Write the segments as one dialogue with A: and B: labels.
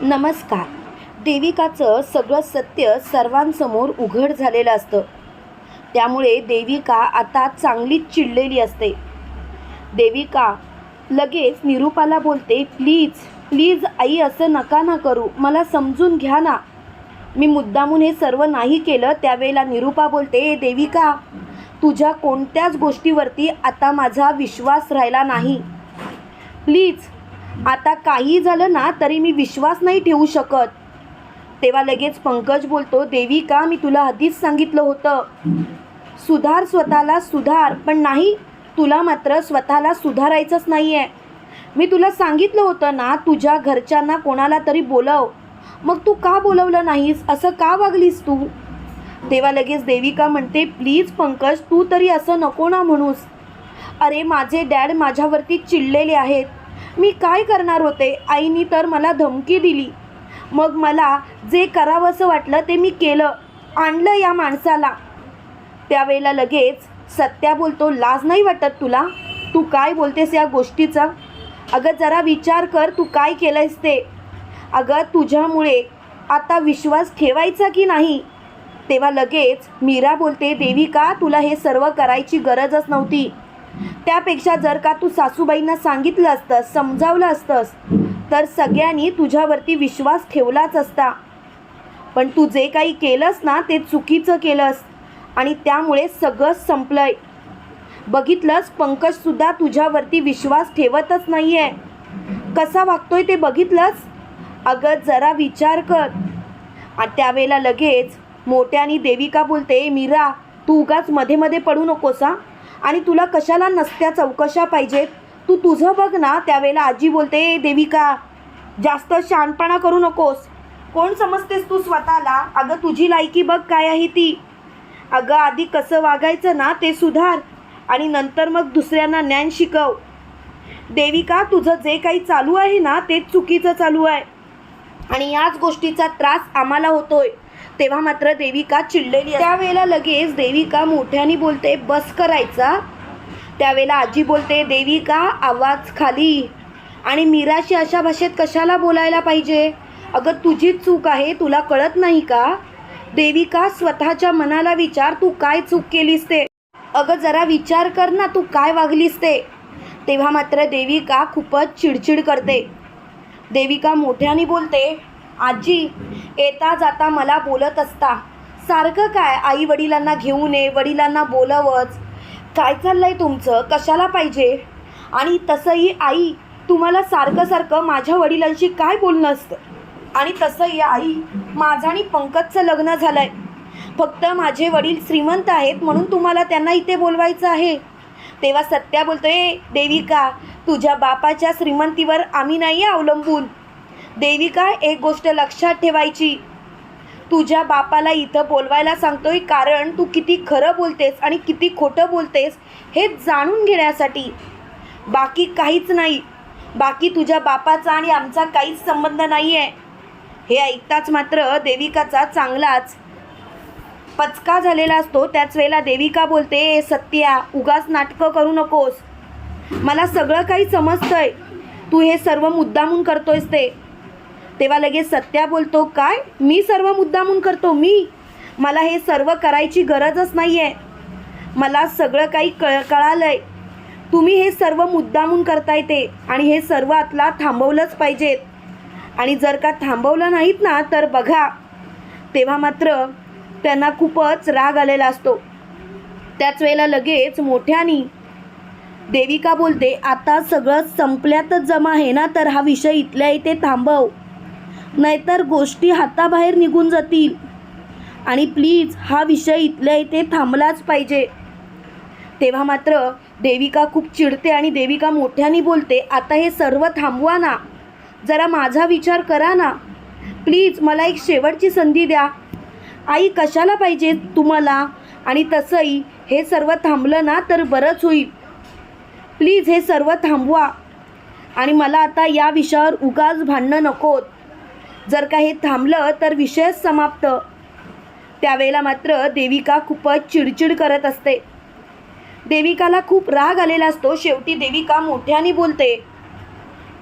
A: नमस्कार. देविकाचं सगळं सत्य सर्वांसमोर उघड झालेलं असतं. त्यामुळे देविका आता चांगलीच चिडलेली असते. देविका लगेच निरूपाला बोलते प्लीज प्लीज आई असं नका ना करू मला समजून घ्या ना. मी मुद्दामून हे सर्व नाही केलं त्यावेळेला निरूपा बोलते देविका तुझ्या कोणत्याच गोष्टीवरती आता माझा विश्वास राहिला नाही. प्लीज आता काही झालं ना तरी मी विश्वास नाही ठेवू शकत. तेव्हा लगेच पंकज बोलतो देविका मी तुला आधीच सांगितलं होतं? सुधार स्वतःला सुधार पण नाही तुला मात्र स्वतःला सुधारायचंच नाही आहे मी तुला सांगितलं होतं ना तुझ्या घरच्यांना कोणाला तरी बोलव. मग तू का बोलवलं नाहीस? असं का वागलीस तू? तेव्हा लगेच देविका म्हणते प्लीज पंकज तू तरी असं नको ना म्हणूस. अरे माझे डॅड माझ्यावरती चिडलेले आहेत. मी काय करणार होते? आईनी तर मला धमकी दिली. मग मला जे करावंसं वाटलं ते मी केलं. आणलं या माणसाला. त्यावेळेला लगेच सत्या बोलतो लाज नाही वाटत तुला? तू काय बोलतेस या गोष्टीचा? अगं जरा विचार कर तू काय केलंयस ते? अगं तुझ्यामुळे आता विश्वास ठेवायचा की नाही? तेव्हा लगेच मीरा बोलते देविका तुला हे सर्व करायची गरजच नव्हती? त्यापेक्षा जर का तू सासूबाईंना सांगितलं असतंस समजावलं असतंस तर सगळ्यांनी तुझ्यावरती विश्वास ठेवलाच असता. पण तू जे काही केलंस ना ते चुकीचं केलंस आणि त्यामुळे सगळं संपलंय. बघितलंस पंकजसुद्धा तुझ्यावरती विश्वास ठेवतच नाही आहे कसा वागतोय ते बघितलंस? अगं जरा विचार कर. आणि त्यावेळेला लगेच मोठ्यानी देविका बोलते मीरा तू उगाच मध्ये मध्ये पडू नकोस हा. आणि तुला कशाला नसत्या चौकशा पाहिजेत तू तुझं बघ ना त्यावेळेला आजी बोलते देविका जास्त शहाणपणा करू नकोस. कोण समजतेस तू स्वतःला? अगं तुझी लायकी बघ काय आहे ती. अगं आधी कसं वागायचं ना ते सुधार. आणि नंतर मग दुसऱ्यांना ज्ञान शिकव. देविका तुझं जे काही चालू आहे ना ते चुकीचं चालू आहे. आणि याच गोष्टीचा त्रास आम्हाला होतोय. तेव्हा मात्र देविका चिडलेली त्यावेळेला लगेच देविका मोठ्याने बोलते बस करायचा. त्यावेळेला आजी बोलते देविका आवाज खाली. आणि मीराशी अशा भाषेत कशाला बोलायला पाहिजे? अगं तुझीच चूक आहे तुला कळत नाही का? देविका स्वतःच्या मनाला विचार तू काय चूक केलीस ते? अगं जरा विचार कर ना तू काय वागलीस ते? तेव्हा मात्र देविका खूपच चिडचिड करते. देविका मोठ्याने बोलते आजी येता जाता मला बोलत असता. सारखं काय आई वडिलांना घेऊन ये वडिलांना बोलावंच. काय चाललं आहे तुमचं? कशाला पाहिजे? आणि तसंही आई तुम्हाला सारखं सारखं माझ्या वडिलांशी काय बोलणं असतं? आणि तसंही आई माझं आणि पंकजचं लग्न झालं आहे फक्त माझे वडील श्रीमंत आहेत म्हणून तुम्हाला त्यांना इथे बोलवायचं आहे. तेव्हा सत्या बोलतोय देविका तुझ्या बापाच्या श्रीमंतीवर आम्ही नाही आहे अवलंबून. देविका एक गोष्ट लक्षात ठेवायची. तुझ्या बापाला इथं बोलवायला सांगतोय कारण तू किती खरं बोलतेस आणि किती खोटं बोलतेस हे जाणून घेण्यासाठी. बाकी काहीच नाही. बाकी तुझ्या बापाचा आणि आमचा काहीच संबंध नाही आहे हे ऐकताच मात्र देविकाचा चांगलाच पचका झालेला असतो. त्याच वेळेला देविका बोलते सत्या उगाच नाटकं करू नकोस. मला सगळं काही समजतंय. तू हे सर्व मुद्दामून करतोयस ते. तेव्हा लगेच सत्या बोलतो काय? मी सर्व मुद्दामून करतो मी? मला हे सर्व करायची गरजच नाही आहे मला सगळं काही कळ कळालंय. तुम्ही हे सर्व मुद्दामून करताय ते आणि हे सर्व आतला थांबवलंच पाहिजेत. आणि जर का थांबवलं नाहीत ना तर बघा. तेव्हा मात्र त्यांना खूपच राग आलेला असतो. त्याच वेळेला लगेच मोठ्यानी देविका बोलते आता सगळं संपल्यातच जमा आहे ना तर हा विषय इथल्या इथे थांबव. नाहीतर गोष्टी हाताबाहेर निघून जातील. आणि प्लीज हा विषय इथल्या इथे थांबलाच पाहिजे. तेव्हा मात्र देविका खूप चिडते आणि देविका मोठ्याने बोलते आता हे सर्व थांबवा ना. जरा माझा विचार करा ना. प्लीज मला एक शेवटची संधी द्या. आई कशाला पाहिजे तुम्हाला? आणि तसंही हे सर्व थांबलं ना तर बरंच होईल. प्लीज हे सर्व थांबवा. आणि मला आता या विषयावर उगाच भांडणं नकोत. जर का हे थांबलं तर विषयच समाप्त. त्यावेळेला मात्र देविका खूपच चिडचिड करत असते. देविकाला खूप राग आलेला असतो. शेवटी देविका मोठ्याने बोलते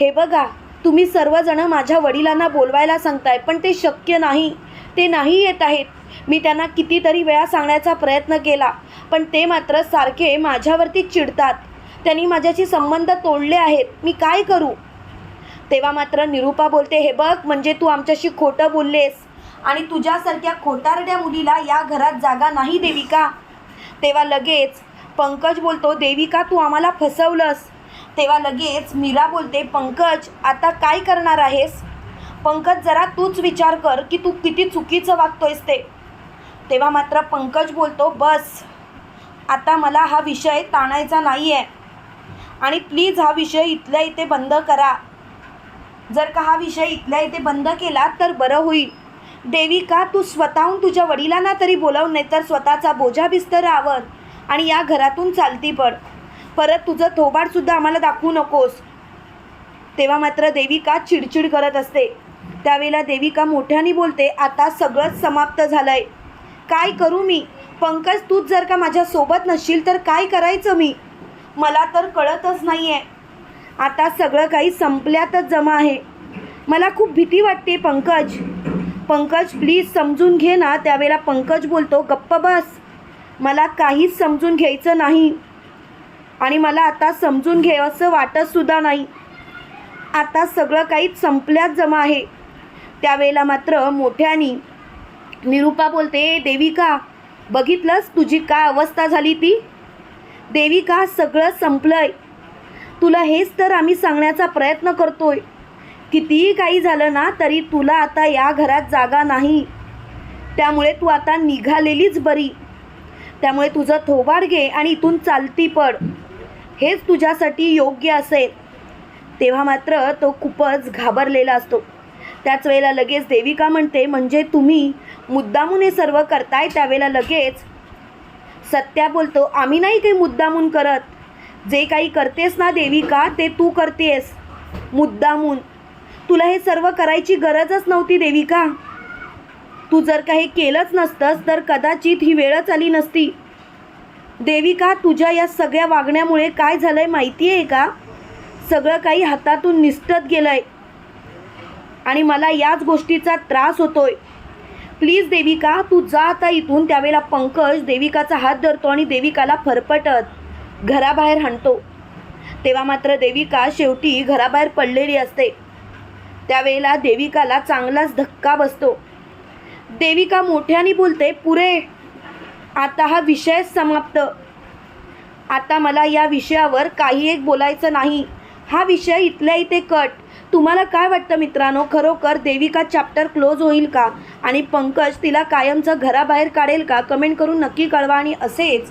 A: हे बघा तुम्ही सर्वजण माझ्या वडिलांना बोलवायला सांगताय पण ते शक्य नाही. ते नाही येत आहेत. मी त्यांना कितीतरी वेळा सांगण्याचा प्रयत्न केला पण ते मात्र सारखे माझ्यावरती चिडतात. त्यांनी माझ्याशी संबंध तोडले आहेत. मी काय करू? तेव्हा मात्र निरूपा बोलते हे बघ म्हणजे तू आमच्याशी खोटं बोललेस आणि तुझ्यासारख्या खोटारड्या मुलीला या घरात जागा नाही देविका तेव्हा लगेच पंकज बोलतो देविका तू आम्हाला फसवलंस? तेव्हा लगेच मीरा बोलते पंकज आता काय करणार आहेस? पंकज जरा तूच विचार कर की तू किती चुकीचं वागतोयस ते. तेव्हा मात्र पंकज बोलतो बस आता मला हा विषय ताणायचा नाही आहे आणि प्लीज हा विषय इथल्या इथे बंद करा. जर का हा विषय इथल्या इथे बंद केला तर बरं होईल. देविका तू स्वतःहून तुझ्या वडिलांना तरी बोलव नाही तर स्वतःचा बोजा बिस्तर आवर आणि या घरातून चालती पड. परत तुझं थोबाडसुद्धा आम्हाला दाखवू नकोस. तेव्हा मात्र देविका चिडचिड करत असते. त्यावेळेला देविका मोठ्याने बोलते आता सगळंच समाप्त झालंय. काय करू मी? पंकज तूच जर का माझ्यासोबत नसशील तर काय करायचं मी? मला तर कळतच नाही आहे आता सगळं काही संपल्यातच जमा आहे. मला खूप भीती वाटते पंकज. पंकज प्लीज समजून घे ना त्यावेळेला पंकज बोलतो गप्प बस. मला काहीच समजून घ्यायचं नाही. आणि मला आता समजून घे असं वाटतसुद्धा नाही. आता सगळं काही संपल्यात जमा आहे. त्यावेळेला मात्र मोठ्यानी निरूपा बोलते देविका बघितलंस तुझी काय अवस्था झाली ती? देविका सगळं संपलं आहे तुला हेच तर आम्ही सांगण्याचा प्रयत्न करतोय. कितीही काही झालं ना तरी तुला आता या घरात जागा नाही. त्यामुळे तू आता निघालेलीच बरी. त्यामुळे तुझं थोबाड घे आणि इथून चालती पड. हेच तुझ्यासाठी योग्य असेल. तेव्हा मात्र तो खूपच घाबरलेला असतो. त्याच वेळेला लगेच देविका म्हणते म्हणजे तुम्ही मुद्दामून हे सर्व करताय? त्यावेळेला लगेच. सत्या बोलतो आम्ही नाही काही मुद्दामून करत. जे काही करतेस ना देविका ते तू करतेस. मुद्दामून. तुला हे सर्व करायची गरजच नव्हती देविका. तू जर काही केलंच नसतंस तर कदाचित ही वेळच आली नसती. देविका तुझ्या या सगळ्या वागण्यामुळे काय झालं आहे माहिती आहे का? सगळं काही हातातून निसटत आहे आणि मला याच गोष्टीचा त्रास होतोय. प्लीज देविका तू जा आता इथून त्यावेळेला पंकज देविकाचा हात धरतो आणि देविकाला फरफटत. घराबाहेर हाणतो. तेव्हा मात्र देविका शेवटी घराबाहेर पडलेली असते. त्यावेळेला देविकाला चांगलाच धक्का बसतो. देविका मोठ्याने बोलते पुरे आता हा विषय समाप्त. आता मला या विषयावर काही एक बोलायचं नाही. हा विषय इथल्या इथे कट. तुम्हाला काय वाटतं मित्रांनो? खरोखर देविका चॅप्टर क्लोज होईल का? आणि पंकज तिला कायमचं घराबाहेर काढेल का? कमेंट करून नक्की कळवा आणि असेच